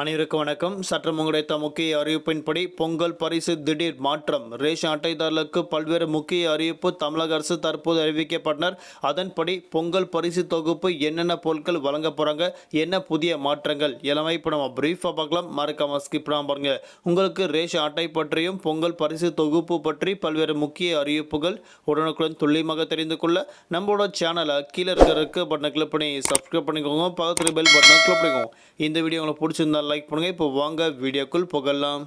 அனைவருக்கும் வணக்கம். சற்றம் கிடைத்த முக்கிய அறிவிப்பின்படி பொங்கல் பரிசு திடீர் மாற்றம். ரேஷன் அட்டைதாரர்களுக்கு பல்வேறு முக்கிய அறிவிப்பு தமிழக அரசு தற்போது அறிவிக்கப்பட்டனர். அதன்படி பொங்கல் பரிசு தொகுப்பு என்னென்ன பொருட்கள் வழங்க போகிறாங்க என்ன புதிய மாற்றங்கள் எல்லாமே இப்போ நம்ம பிரீஃபாக பார்க்கலாம். மறக்காம ஸ்கிப் பண்ணாம பாருங்க. உங்களுக்கு ரேஷன் அட்டை பற்றியும் பொங்கல் பரிசு தொகுப்பு பற்றி பல்வேறு முக்கிய அறிவிப்புகள் உடனுக்குடன் துல்லியமாக தெரிந்து கொள்ள நம்மளோட சேனலை கீழே இருக்கிற பட்டனை கிளிக் பண்ணி சப்ஸ்கிரைப் பண்ணிக்கோங்க. பக்கத்தில் பெல் பட்டனை கிளிக் பண்ணிக்கோங்க. இந்த வீடியோ உங்களுக்கு பிடிச்சிருந்தா லைக் பண்ணுங்கள் இப்போ வாங்க வீடியோக்குள் புகழலாம்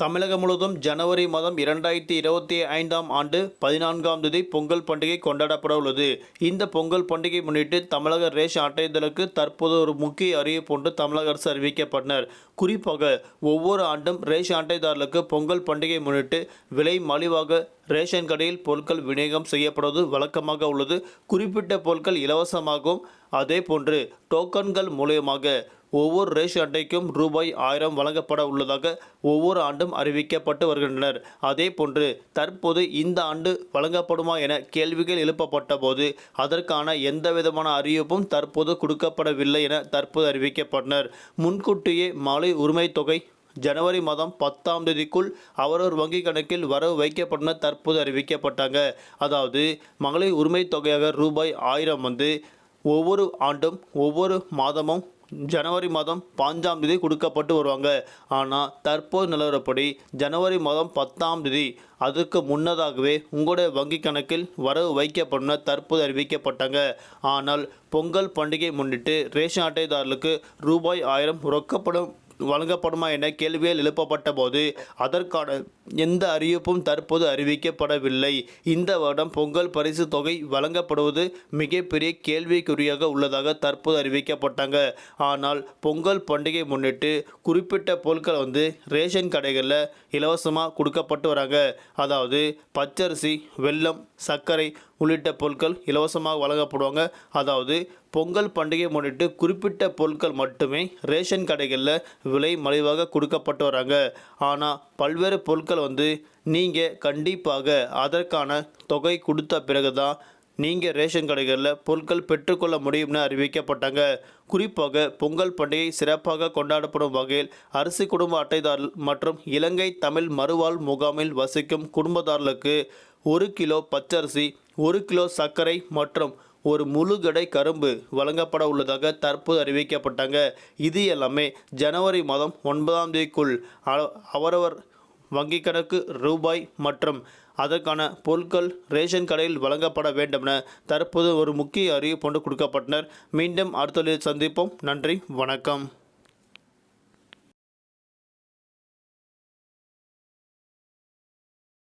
தமிழகம் முழுவதும் ஜனவரி மாதம் இரண்டாயிரத்தி இருபத்தி ஐந்தாம் ஆண்டு பதினான்காம் தேதி பொங்கல் பண்டிகை கொண்டாடப்பட உள்ளது. இந்த பொங்கல் பண்டிகை முன்னிட்டு தமிழக ரேஷன் அட்டைதலுக்கு தற்போது ஒரு முக்கிய அறிவிப்பு ஒன்று தமிழக அரசு அறிவிக்கப்பட்டனர். குறிப்பாக ஒவ்வொரு ஆண்டும் ரேஷன் அட்டைதாரர்களுக்கு பொங்கல் பண்டிகை முன்னிட்டு விலை மலிவாக ரேஷன் கடையில் பொருட்கள் விநியோகம் செய்யப்படுவது வழக்கமாக உள்ளது. குறிப்பிட்ட பொருட்கள் இலவசமாகவும் அதே போன்று டோக்கன்கள் மூலியமாக ஒவ்வொரு ரேஷன் அட்டைக்கும் ரூபாய் ஆயிரம் வழங்கப்பட உள்ளதாக ஒவ்வொரு ஆண்டும் அறிவிக்கப்பட்டு வருகின்றனர். அதே போன்று தற்போது இந்த ஆண்டு வழங்கப்படுமா என கேள்விகள் எழுப்பப்பட்ட போது அதற்கான எந்த விதமான அறிவிப்பும் தற்போது கொடுக்கப்படவில்லை என தற்போது அறிவிக்கப்பட்டனர். முன்கூட்டியே மாலை உரிமை தொகை ஜனவரி மாதம் பத்தாம் தேதிக்குள் அவரவர் வங்கி கணக்கில் வரவு வைக்கப்படும் தற்போது அறிவிக்கப்பட்டாங்க. அதாவது மகளிர் உரிமை தொகையாக ரூபாய் ஆயிரம் வந்து ஒவ்வொரு ஆண்டும் ஒவ்வொரு மாதமும் ஜனவரி மாதம் பாஞ்சாம் தேதி கொடுக்கப்பட்டு வருவாங்க. ஆனால் தற்போது நிலவரப்படி ஜனவரி மாதம் பத்தாம் தேதி அதுக்கு முன்னதாகவே உங்களுடைய வங்கி கணக்கில் வரவு வைக்கப்படும் தற்போது அறிவிக்கப்பட்டாங்க. ஆனால் பொங்கல் பண்டிகை முன்னிட்டு ரேஷன் அட்டைதாரர்களுக்கு ரூபாய் ஆயிரம் ரொக்கப்படும் வழங்கப்படுமா என கேள்விகள் எழுப்பப்பட்ட போது அதற்கான எந்த அறிவிப்பும் தற்போது அறிவிக்கப்படவில்லை. இந்த வருடம் பொங்கல் பரிசு தொகை வழங்கப்படுவது மிகப்பெரிய கேள்விக்குறியாக உள்ளதாக தற்போது அறிவிக்கப்பட்டாங்க. ஆனால் பொங்கல் பண்டிகை முன்னிட்டு குறிப்பிட்ட பொருட்கள் வந்து ரேஷன் கடைகளில் இலவசமாக கொடுக்கப்பட்டு வராங்க. அதாவது பச்சரிசி வெல்லம் சர்க்கரை உள்ளிட்ட பொருட்கள் இலவசமாக வழங்கப்படுவாங்க. அதாவது பொங்கல் பண்டிகை முன்னிட்டு குறிப்பிட்ட பொருட்கள் மட்டுமே ரேஷன் கடைகளில் விலை மலிவாக கொடுக்கப்பட்டு வராங்க ஆனால் பல்வேறு பொருட்கள் வந்து நீங்கள் கண்டிப்பாக அதற்கான தொகை கொடுத்த பிறகு தான் நீங்கள் ரேஷன் கடைகளில் பொருட்கள் பெற்றுக்கொள்ள முடியும்னு அறிவிக்கப்பட்டாங்க. குறிப்பாக பொங்கல் பண்டிகை சிறப்பாக கொண்டாடப்படும் வகையில் அரிசி குடும்ப அட்டைதாரர் மற்றும் இலங்கை தமிழ் மறுவாழ் முகாமில் வசிக்கும் குடும்பதாரர்களுக்கு ஒரு கிலோ பச்சரிசி ஒரு கிலோ சர்க்கரை மற்றும் ஒரு முழு கடை கரும்பு வழங்கப்பட உள்ளதாக தற்போது அறிவிக்கப்பட்டாங்க. இது எல்லாமே ஜனவரி மாதம் ஒன்பதாம் தேதிக்குள் அவரவர் வங்கி கணக்கு ரூபாய் மற்றும் அதற்கான பொருட்கள் ரேஷன் கடையில் வழங்கப்பட வேண்டும் என தற்போது ஒரு முக்கிய அறிவிப்பு கொண்டு கொடுக்கப்பட்டனர். மீண்டும் அடுத்த சந்திப்போம். நன்றி. வணக்கம்.